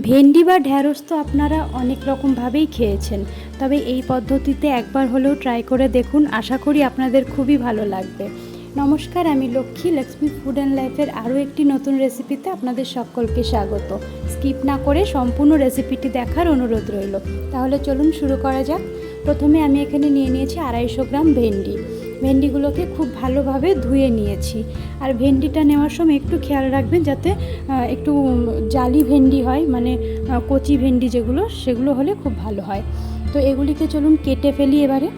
ভেন্ডি বা ঢ্যাঁড়স তো আপনারা অনেক রকমভাবেই খেয়েছেন। তবে এই পদ্ধতিতে একবার হলেও ট্রাই করে দেখুন, আশা করি আপনাদের খুবই ভালো লাগবে। নমস্কার, আমি লক্ষ্মী লক্ষ্মী ফুড অ্যান্ড লাইফের আরও একটি নতুন রেসিপিতে আপনাদের সকলকে স্বাগত। স্কিপ না করে সম্পূর্ণ রেসিপিটি দেখার অনুরোধ রইল। তাহলে চলুন শুরু করা যাক। প্রথমে আমি এখানে নিয়ে নিয়েছি আড়াইশো গ্রাম ভেন্ডি। ভেন্ডিগুলোকে খুব ভালোভাবে ধুয়ে নিয়েছি। আর ভেন্ডিটা নেওয়ার সময় একটু খেয়াল রাখবেন যাতে একটু জালি ভেন্ডি হয় মানে কচি ভেন্ডি যেগুলো, সেগুলো হলে খুব ভালো হয়। তো এগুলিকে চলুন কেটে ফেলি এবারে।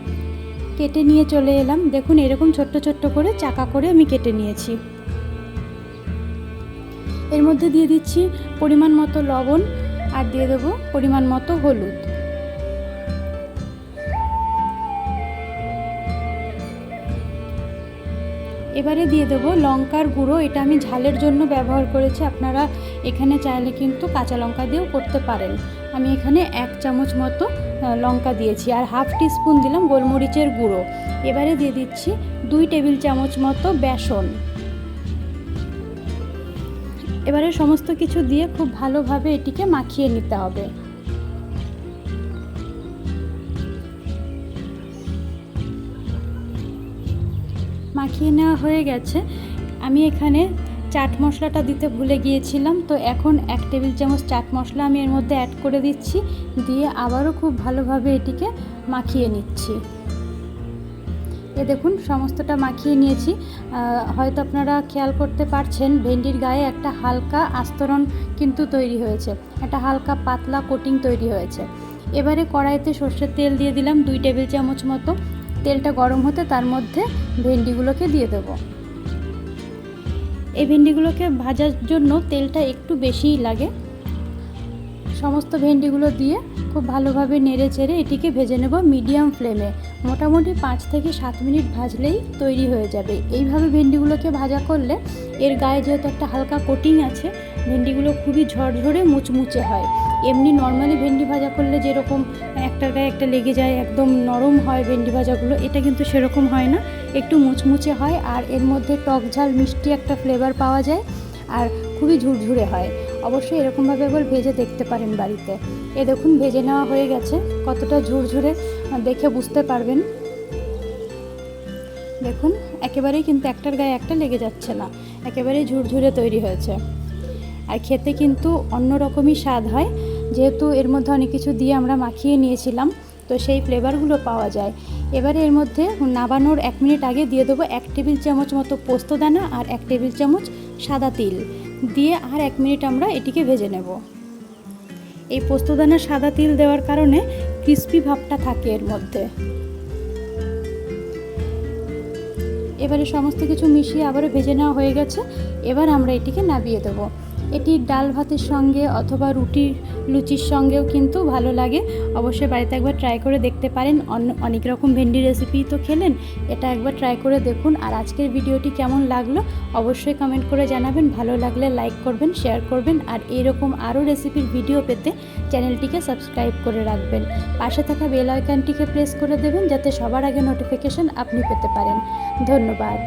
কেটে নিয়ে চলে এলাম। দেখুন, এরকম ছোট্ট ছোট্ট করে চাকা করে আমি কেটে নিয়েছি। এর মধ্যে দিয়ে দিচ্ছি পরিমাণ মতো লবণ আর দিয়ে দেবো পরিমাণ মতো হলুদ। এবারে দিয়ে দেবো লঙ্কার গুঁড়ো। এটা আমি ঝালের জন্য ব্যবহার করেছি। আপনারা এখানে চাইলে কিন্তু কাঁচা লঙ্কা দিয়েও করতে পারেন। আমি এখানে এক চামচ মতো লঙ্কা দিয়েছি আর হাফ টিস্পুন দিলাম গোলমরিচের গুঁড়ো। এবারে দিয়ে দিচ্ছি দুই টেবিল চামচ মতো বেসন। এবারে সমস্ত কিছু দিয়ে খুব ভালোভাবে এটিকে মাখিয়ে নিতে হবে। মাখিয়ে নেওয়া হয়ে গেছে। আমি এখানে চাট মশলাটা দিতে ভুলে গিয়েছিলাম, তো এখন এক টেবিল চামচ চাট মশলা আমি এর মধ্যে অ্যাড করে দিচ্ছি, দিয়ে আবারও খুব ভালোভাবে এটিকে মাখিয়ে নিচ্ছি। এ দেখুন, সমস্তটা মাখিয়ে নিয়েছি। হয়তো আপনারা খেয়াল করতে পারছেন, ভেন্ডির গায়ে একটা হালকা আস্তরণ কিন্তু তৈরি হয়েছে, একটা হালকা পাতলা কোটিং তৈরি হয়েছে। এবারে কড়াইতে সর্ষের তেল দিয়ে দিলাম দুই টেবিল চামচ মতো। তেলটা গরম হতে তার মধ্যে ভেন্ডিগুলোকে দিয়ে দেবো। এই ভেন্ডিগুলোকে ভাজার জন্য তেলটা একটু বেশিই লাগে। সমস্ত ভেন্ডিগুলো দিয়ে খুব ভালোভাবে নেড়ে চেড়ে এটিকে ভেজে নেব মিডিয়াম ফ্লেমে। মোটামুটি পাঁচ থেকে সাত মিনিট ভাজলেই তৈরি হয়ে যাবে। এইভাবে ভেন্ডিগুলোকে ভাজা করলে এর গায়ে যেহেতু একটা হালকা কোটিং আছে ভেন্ডিগুলো খুবই ঝরঝরে মুচমুচে হয়। এমনি নর্মালি ভেন্ডি ভাজা করলে যেরকম একটার গায়ে একটা লেগে যায়, একদম নরম হয় ভেন্ডি ভাজাগুলো, এটা কিন্তু সেরকম হয় না। একটু মুচমুচে হয় আর এর মধ্যে টক ঝাল মিষ্টি একটা ফ্লেভার পাওয়া যায় আর খুবই ঝুরঝুরে হয়। অবশ্যই এরকমভাবে একবার ভেজে দেখতে পারেন বাড়িতে। এ দেখুন, ভেজে নেওয়া হয়ে গেছে। কতটা ঝুরঝুরে দেখে বুঝতে পারবেন। দেখুন, একেবারেই কিন্তু একটার গায়ে একটা লেগে যাচ্ছে না। একেবারেই ঝুরঝুরে তৈরি হয়েছে। আর খেতে কিন্তু অন্য রকমই স্বাদ হয়। যেহেতু এর মধ্যে অনেক কিছু দিয়ে আমরা মাখিয়ে নিয়েছিলাম, তো সেই ফ্লেভারগুলো পাওয়া যায়। এবারে এর মধ্যে নাবানোর এক মিনিট আগে দিয়ে দেবো এক টেবিল চামচ মতো পোস্তদানা আর এক টেবিল চামচ সাদা তিল। দিয়ে আর এক মিনিট আমরা এটিকে ভেজে নেব। এই পোস্তদানা সাদা তিল দেওয়ার কারণে ক্রিস্পি ভাবটা থাকে এর মধ্যে। এবারে সমস্ত কিছু মিশিয়ে আবারও ভেজে নেওয়া হয়ে গেছে। এবার আমরা এটিকে নাবিয়ে দেবো। এটি ডাল ভাতের সঙ্গে অথবা রুটির লুচির সঙ্গেও কিন্তু ভালো লাগে। অবশ্যই বাড়িতে একবার ট্রাই করে দেখতে পারেন। অনেক রকম ভেন্ডি রেসিপি তো খেলেন। এটা একবার ট্রাই করে দেখুন। আর আজকের ভিডিওটি কেমন লাগল অবশ্যই কমেন্ট করে জানাবেন। ভালো লাগলে লাইক করবেন শেয়ার করবেন। আর এরকম আরও রেসিপির ভিডিও পেতে চ্যানেলটিকে সাবস্ক্রাইব করে রাখবেন। পাশে থাকা বেল আইকনটিকে প্রেস করে দেবেন যাতে সবার আগে নোটিফিকেশন আপনি পেতে পারেন। ধন্যবাদ।